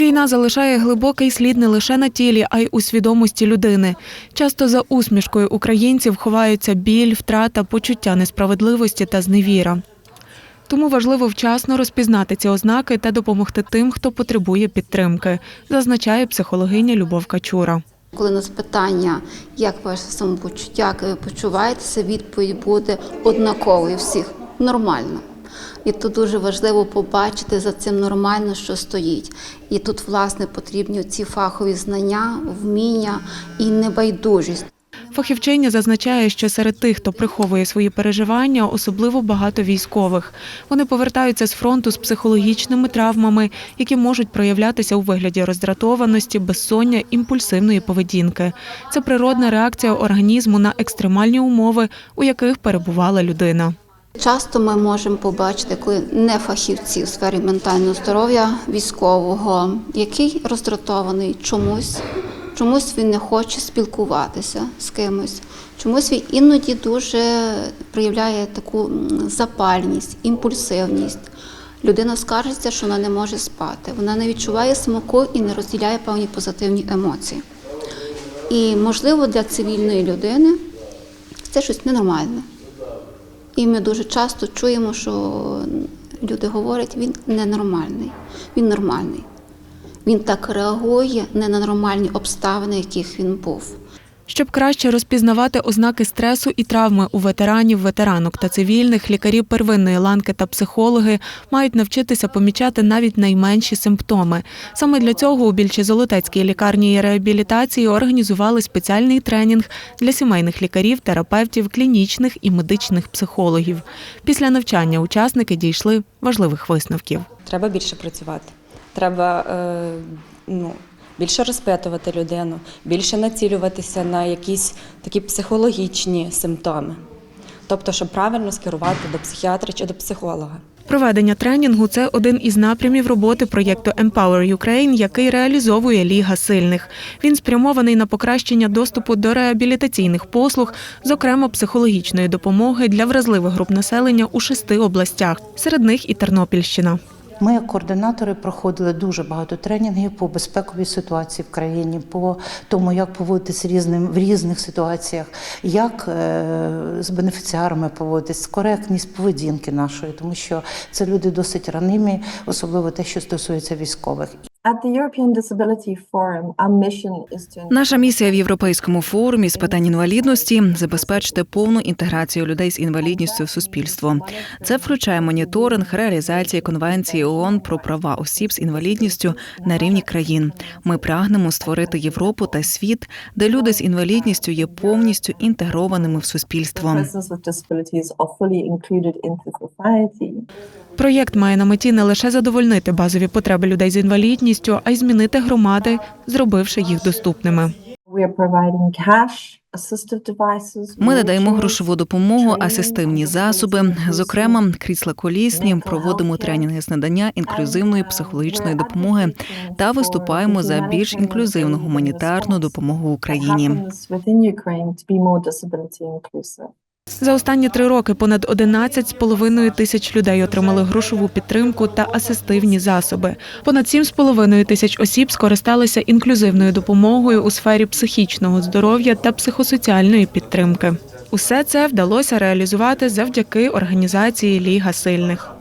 Війна залишає глибокий слід не лише на тілі, а й у свідомості людини. Часто за усмішкою українців ховаються біль, втрата, почуття несправедливості та зневіра. Тому важливо вчасно розпізнати ці ознаки та допомогти тим, хто потребує підтримки, зазначає психологиня Любов Качура. Коли на запитання, як ваше самопочуття, як ви почуваєтеся, відповідь буде однаковою всіх нормально. І тут дуже важливо побачити за цим нормально, що стоїть. І тут, власне, потрібні ці фахові знання, вміння і небайдужість. Фахівчиня зазначає, що серед тих, хто приховує свої переживання, особливо багато військових. Вони повертаються з фронту з психологічними травмами, які можуть проявлятися у вигляді роздратованості, безсоння, імпульсивної поведінки. Це природна реакція організму на екстремальні умови, у яких перебувала людина. Часто ми можемо побачити, коли не фахівці в сфері ментального здоров'я військового, який роздратований чомусь, чомусь він не хоче спілкуватися з кимось, чомусь він іноді дуже проявляє таку запальність, імпульсивність. Людина скаржиться, що вона не може спати, вона не відчуває смаку і не розділяє певні позитивні емоції. І, можливо, для цивільної людини це щось ненормальне. І ми дуже часто чуємо, що люди говорять, він ненормальний, він нормальний. Він так реагує не на нормальні обставини, яких він був. Щоб краще розпізнавати ознаки стресу і травми у ветеранів, ветеранок та цивільних, лікарі первинної ланки та психологи мають навчитися помічати навіть найменші симптоми. Саме для цього у Більчезолотецькій лікарні і реабілітації організували спеціальний тренінг для сімейних лікарів, терапевтів, клінічних і медичних психологів. Після навчання учасники дійшли важливих висновків. Треба більше працювати. Треба е, ну, більше розпитувати людину, більше націлюватися на якісь такі психологічні симптоми. Тобто, щоб правильно скерувати до психіатра чи до психолога. Проведення тренінгу це один із напрямів роботи проєкту Empower Ukraine, який реалізовує Ліга сильних. Він спрямований на покращення доступу до реабілітаційних послуг, зокрема психологічної допомоги для вразливих груп населення у шести областях, серед них і Тернопільщина. Ми, як координатори, проходили дуже багато тренінгів по безпековій ситуації в країні, по тому, як поводитись різним в різних ситуаціях, як е, з бенефіціарами поводитись, коректність поведінки нашої, тому що це люди досить ранимі, особливо те, що стосується військових. Наша місія в Європейському форумі з питань інвалідності забезпечити повну інтеграцію людей з інвалідністю в суспільство. Це включає моніторинг реалізації конвенції ООН про права осіб з інвалідністю на рівні країн. Ми прагнемо створити Європу та світ, де люди з інвалідністю є повністю інтегрованими в суспільство. Проєкт має на меті не лише задовольнити базові потреби людей з інвалідністю, а й змінити громади, зробивши їх доступними. Ми надаємо грошову допомогу, асистивні засоби, зокрема крісла колісні. Проводимо тренінги з надання інклюзивної психологічної допомоги та виступаємо за більш інклюзивну гуманітарну допомогу Україні. За останні три роки понад 11,5 тисяч людей отримали грошову підтримку та асистивні засоби. Понад 7,5 тисяч осіб скористалися інклюзивною допомогою у сфері психічного здоров'я та психосоціальної підтримки. Усе це вдалося реалізувати завдяки організації Ліга сильних.